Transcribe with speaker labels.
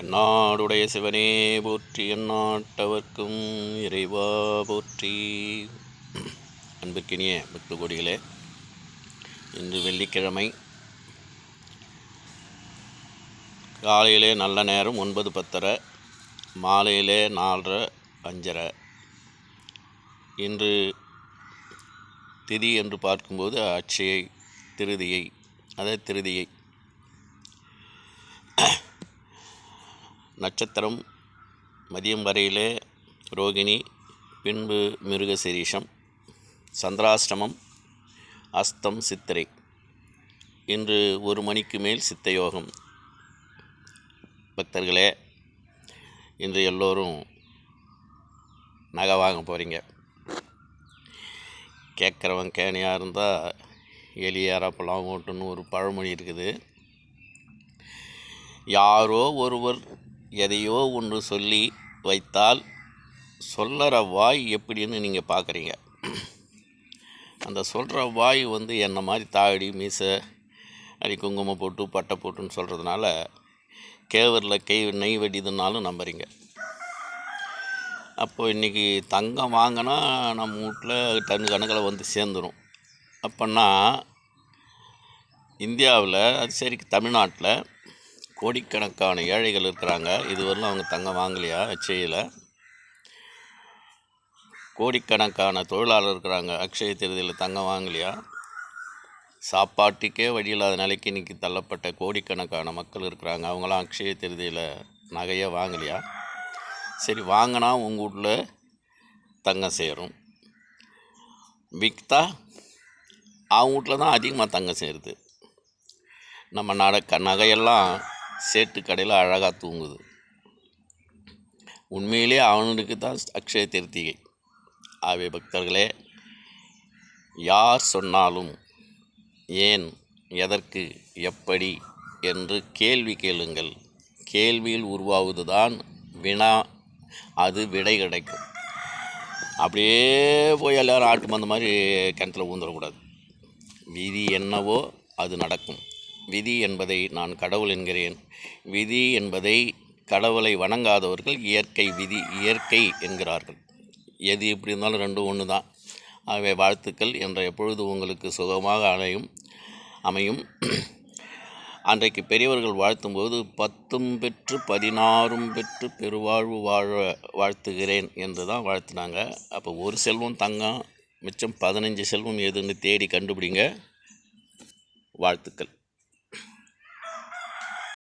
Speaker 1: எந்நாடுடைய சிவனே போற்றி எந்நாட்டவர்க்கும் இறைவா போற்றி. அன்பிற்கினிய பக்து கோடிகளே இன்று வெள்ளிக்கிழமை காலையிலே நல்ல நேரம் ஒன்பது பத்தரை மாலையிலே நாலரை அஞ்சரை. இன்று திதி என்று பார்க்கும்போது அட்சயை திருதியை அதே திருதியை நட்சத்திரம் மதியம் வரையிலே ரோகிணி பின்பு மிருகசிரீஷம் சந்திராஷ்டமம் அஸ்தம் சித்திரை. இன்று ஒரு மணிக்கு மேல் சித்தயோகம். பக்தர்களே இன்று எல்லோரும் நகை வாங்க போகிறீங்க கேட்குறவன் கேணியாக இருந்தால் எலியாரப்பெல்லாம் ஓட்டுன்னு ஒரு பழமொழி இருக்குது. யாரோ ஒருவர் எதையோ ஒன்று சொல்லி வைத்தால் சொல்லற வாய் எப்படின்னு நீங்கள் பார்க்குறீங்க அந்த சொல்கிற வாய் வந்து என்ன மாதிரி தாடி மீசை அடி குங்குமம் போட்டு பட்டை போட்டுன்னு சொல்கிறதுனால கேவரில் கை நெய் வெடிதுனாலும் நம்புறீங்க. அப்போது இன்றைக்கி தங்கம் வாங்கினா நம்ம வீட்டில் டன் கணக்கில் வந்து சேர்ந்துடும் அப்போன்னா இந்தியாவில் அது சரி தமிழ்நாட்டில் கோடிக்கணக்கான ஏழைகள் இருக்கிறாங்க. இதுவரையிலும் அவங்க தங்கம் வாங்கலையா? அச்சையில் கோடிக்கணக்கான தொழிலாளர் இருக்கிறாங்க. அக்ஷய திருதியில் தங்கம் வாங்கலையா? சாப்பாட்டுக்கே வழி இல்லாத நிலைக்கு இன்றைக்கி தள்ளப்பட்ட கோடிக்கணக்கான மக்கள் இருக்கிறாங்க. அவங்களாம் அக்ஷய திருதியில் நகையை வாங்கலையா? சரி வாங்கினா உங்கள் வீட்டில் தங்கம் சேரும். விற்றா அவங்க வீட்டில் தான் அதிகமாக தங்கம் சேருது. நம்ம நட நகையெல்லாம் சேட்டு கடையில் அழகாக தூங்குது. உண்மையிலே அவனுக்கு தான் அக்ஷய திருத்திகை. ஆவே பக்தர்களே யார் சொன்னாலும் ஏன் எதற்கு எப்படி என்று கேள்வி கேளுங்கள். கேள்வியில் உருவாவது தான் வினா அது விடை கிடைக்கும். அப்படியே போய் எல்லோரும் ஆட்டு மந்த மாதிரி கிணத்துல ஊந்துடக்கூடாது விதி என்னவோ அது நடக்கும். விதி என்பதை நான் கடவுள் என்கிறேன். விதி என்பதை கடவுளை வணங்காதவர்கள் இயற்கை விதி இயற்கை என்கிறார்கள். எது எப்படி இருந்தாலும் ரெண்டும் ஒன்று தான். ஆகவே வாழ்த்துக்கள் என்ற எப்பொழுது உங்களுக்கு சுகமாக அமையும் அமையும். அன்றைக்கு பெரியவர்கள் வாழ்த்தும்போது பத்தும் பெற்று பதினாறும் பெற்று பெருவாழ்வு வாழ வாழ்த்துகிறேன் என்று தான் வாழ்த்துனாங்க. அப்போ ஒரு செல்வம் தங்கம் மிச்சம் பதினஞ்சு செல்வம் எதுன்னு தேடி கண்டுபிடிங்க. வாழ்த்துக்கள்.